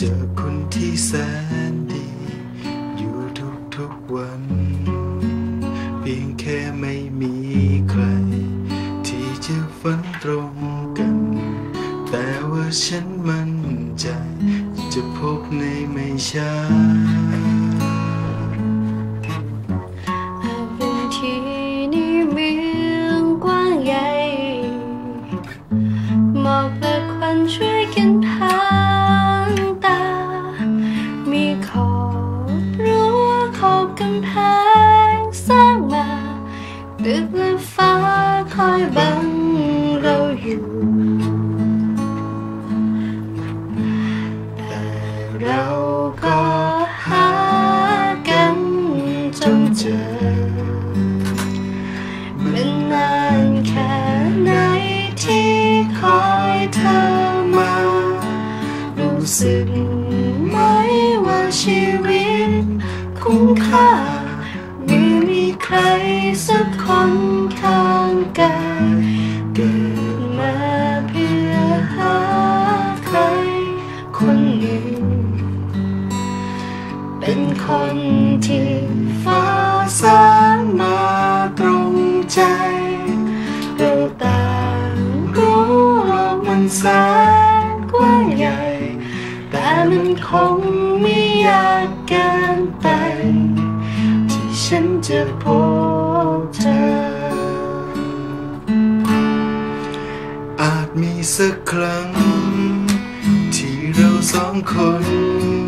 เจอคนที่แสนดี อยู่ทุกทุกวัน เพียงแค่ไม่มีใคร ที่จะฝันตรงกัน แต่ว่าฉันมั่นใจ จะพบในไม่ช้า และฟ้าคอยบังเราอยู่ แต่เราก็ กายเกิดมาเพื่อหาใครคนหนึ่ง เป็นคนที่ฟ้าสร้างมาตรงใจเราต่างรู้โลกมันแสนกว้างใหญ่ แต่มันคงไม่ยากเกินไป ที่ฉันจะพบเธอ มีสักครั้ง ที่เราสองคน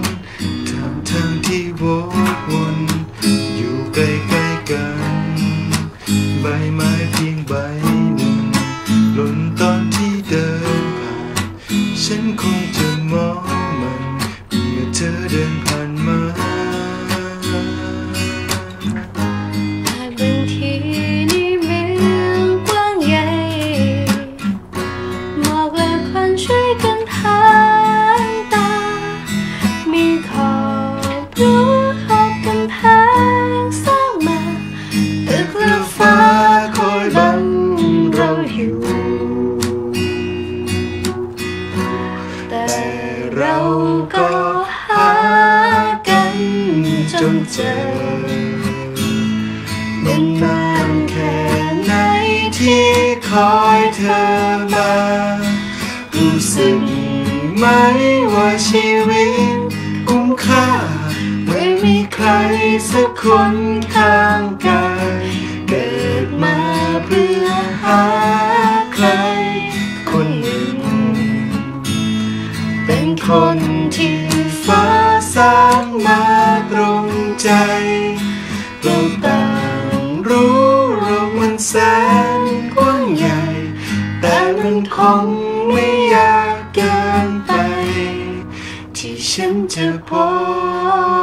เราก็หากันจนเจอมันนานแค่ไหนที่คอยเธอมา รู้สึกไหมว่าชีวิตคุ้มค่า ไม่มีใครสักคนข้า คนที่ฟ้าสร้างมาตรงใจเราต่างรู้โลกมันแสนกว้างใหญ่ แต่มันคงไม่ยากเกินไป ที่ฉันจะพบ